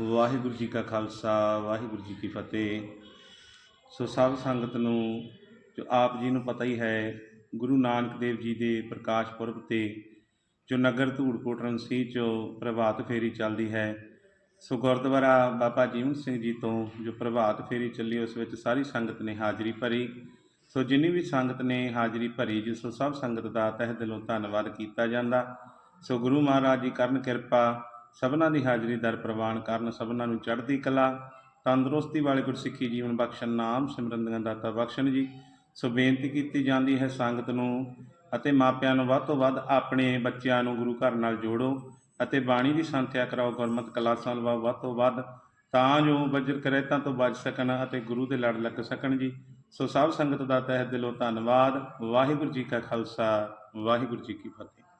ਵਾਹਿਗੁਰੂ ਜੀ ਕਾ ਖਾਲਸਾ, ਵਾਹਿਗੁਰੂ ਜੀ ਕੀ ਫਤਿਹ। ਸੋ ਸਭ ਸੰਗਤ ਨੂੰ, ਜੋ ਆਪ ਜੀ ਨੂੰ ਪਤਾ ਹੀ ਹੈ, ਗੁਰੂ ਨਾਨਕ ਦੇਵ ਜੀ ਦੇ ਪ੍ਰਕਾਸ਼ ਪੁਰਬ ਤੇ ਜੋ ਨਗਰ ਧੂੜਕੋਟ ਰਣਸੀ ਚੋਂ ਪ੍ਰਭਾਤ ਫੇਰੀ ਚੱਲਦੀ ਹੈ, ਸੋ ਗੁਰਦੁਆਰਾ ਬਾਬਾ ਜੀਵਨ ਸਿੰਘ ਜੀ ਤੋਂ ਜੋ ਪ੍ਰਭਾਤ ਫੇਰੀ ਚੱਲੀ, ਉਸ ਵਿੱਚ ਸਾਰੀ ਸੰਗਤ ਨੇ ਹਾਜ਼ਰੀ ਭਰੀ। ਸੋ ਜਿੰਨੀ ਵੀ ਸੰਗਤ ਨੇ ਹਾਜ਼ਰੀ ਭਰੀ ਜੀ ਸੋ ਸਭ ਸੰਗਤ ਦਾ ਤਹਿ ਦਿਲੋਂ ਧੰਨਵਾਦ ਕੀਤਾ ਜਾਂਦਾ, ਸੋ ਗੁਰੂ ਮਹਾਰਾਜ ਜੀ ਕਰਨ ਕਿਰਪਾ ਸਭਨਾਂ ਦੀ ਹਾਜ਼ਰੀ ਦਰ ਪ੍ਰਵਾਨ ਕਰਨ, ਸਭਨਾਂ ਨੂੰ ਚੜ੍ਹਦੀ ਕਲਾ, ਤੰਦਰੁਸਤੀ ਵਾਲੇ ਗੁਰਸਿੱਖੀ ਜੀਵਨ ਬਖਸ਼ਣ ਨਾਮ ਸਿਮਰਨ ਦੀਆਂ ਦਾਤਾ ਬਖਸ਼ਣ ਜੀ। ਸੋ ਬੇਨਤੀ ਕੀਤੀ ਜਾਂਦੀ ਹੈ ਸੰਗਤ ਨੂੰ ਅਤੇ ਮਾਪਿਆਂ ਨੂੰ ਵੱਧ ਤੋਂ ਵੱਧ ਆਪਣੇ ਬੱਚਿਆਂ ਨੂੰ ਗੁਰੂ ਘਰ ਨਾਲ ਜੋੜੋ ਅਤੇ ਬਾਣੀ ਦੀ ਸੰਥਿਆ ਕਰਾਓ, ਗੁਰਮਤਿ ਕਲਾਸਾਂ ਲਵਾਓ ਵੱਧ ਤੋਂ ਵੱਧ, ਤਾਂ ਜੋ ਵਜਰ ਕਰੇਤਾਂ ਤੋਂ ਬਚ ਸਕਣ ਅਤੇ ਗੁਰੂ ਦੇ ਲੜ ਲੱਗ ਸਕਣ ਜੀ। ਸੋ ਸਭ ਸੰਗਤ ਦਾ ਤਹਿ ਦਿਲੋਂ ਧੰਨਵਾਦ। ਵਾਹਿਗੁਰੂ ਜੀ ਕਾ ਖਾਲਸਾ, ਵਾਹਿਗੁਰੂ ਜੀ ਕੀ ਫਤਿਹ।